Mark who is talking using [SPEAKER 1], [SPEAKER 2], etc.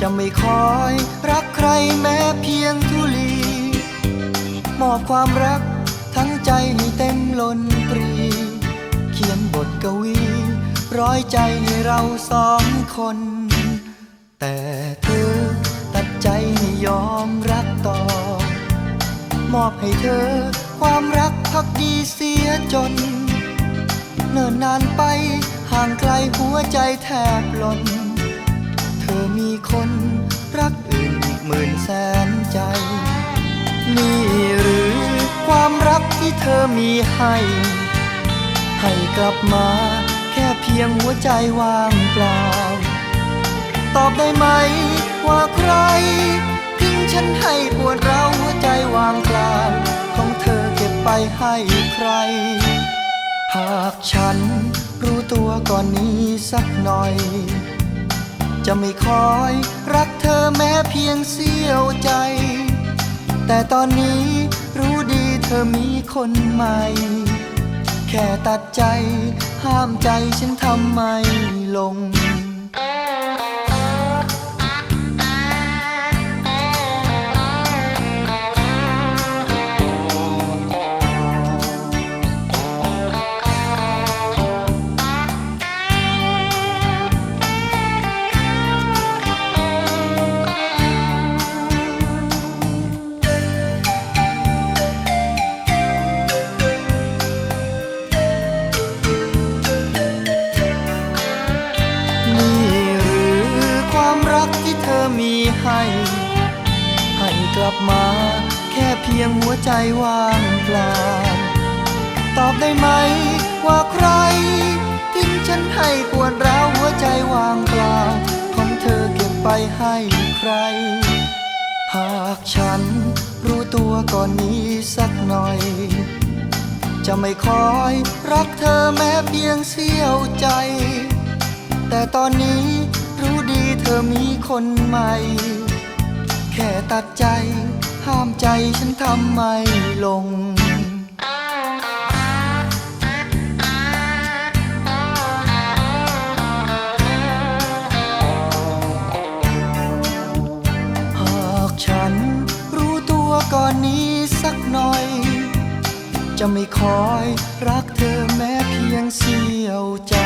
[SPEAKER 1] จะไม่คอยรักใครแม้เพียงทุลี มอบความรักทั้งใจให้เต็มล้นปรี เขียนบทกวี ร้อยใจให้เราสองคน แต่เธอตัดใจให้ยอมรักต่อ มอบให้เธอความรักพักดีเสียจน เนิ่นนานไปห่างไกลหัวใจแทบหล่น มีคนรักอื่นอีกหมื่นแสนใจ นี่หรือความรักที่เธอมีให้ ให้กลับมาแค่เพียงหัวใจว่างเปล่า ตอบได้ไหมว่าใครทิ้งฉันให้ปวดร้าวหัวใจวางเปล่าของเธอเก็บไปให้ใคร หากฉันรู้ตัวก่อนนี้สักหน่อย จะไม่คอยรักเธอแม้เพียงเสี้ยวใจ แต่ตอนนี้รู้ดีเธอมีคนใหม่ แค่ตัดใจห้ามใจฉันทำไม่ลง ให้ ให้กลับมา แค่เพียงหัวใจว่างเปล่า ตอบได้ไหมว่าใคร ทิ้งฉันให้ปวดร้าวหัวใจว่างเปล่า ของเธอเก็บไปให้ใคร หากฉันรู้ตัวก่อนนี้สักหน่อย จะไม่คอยรักเธอแม้เพียงเสี้ยวใจ แต่ตอนนี้ รู้ดีเธอมีคนใหม่ แค่ตัดใจ ห้ามใจฉันทำไม่ลง หากฉันรู้ตัวก่อนนี้สักหน่อย จะไม่คอยรักเธอแม้เพียงเสี้ยวใจ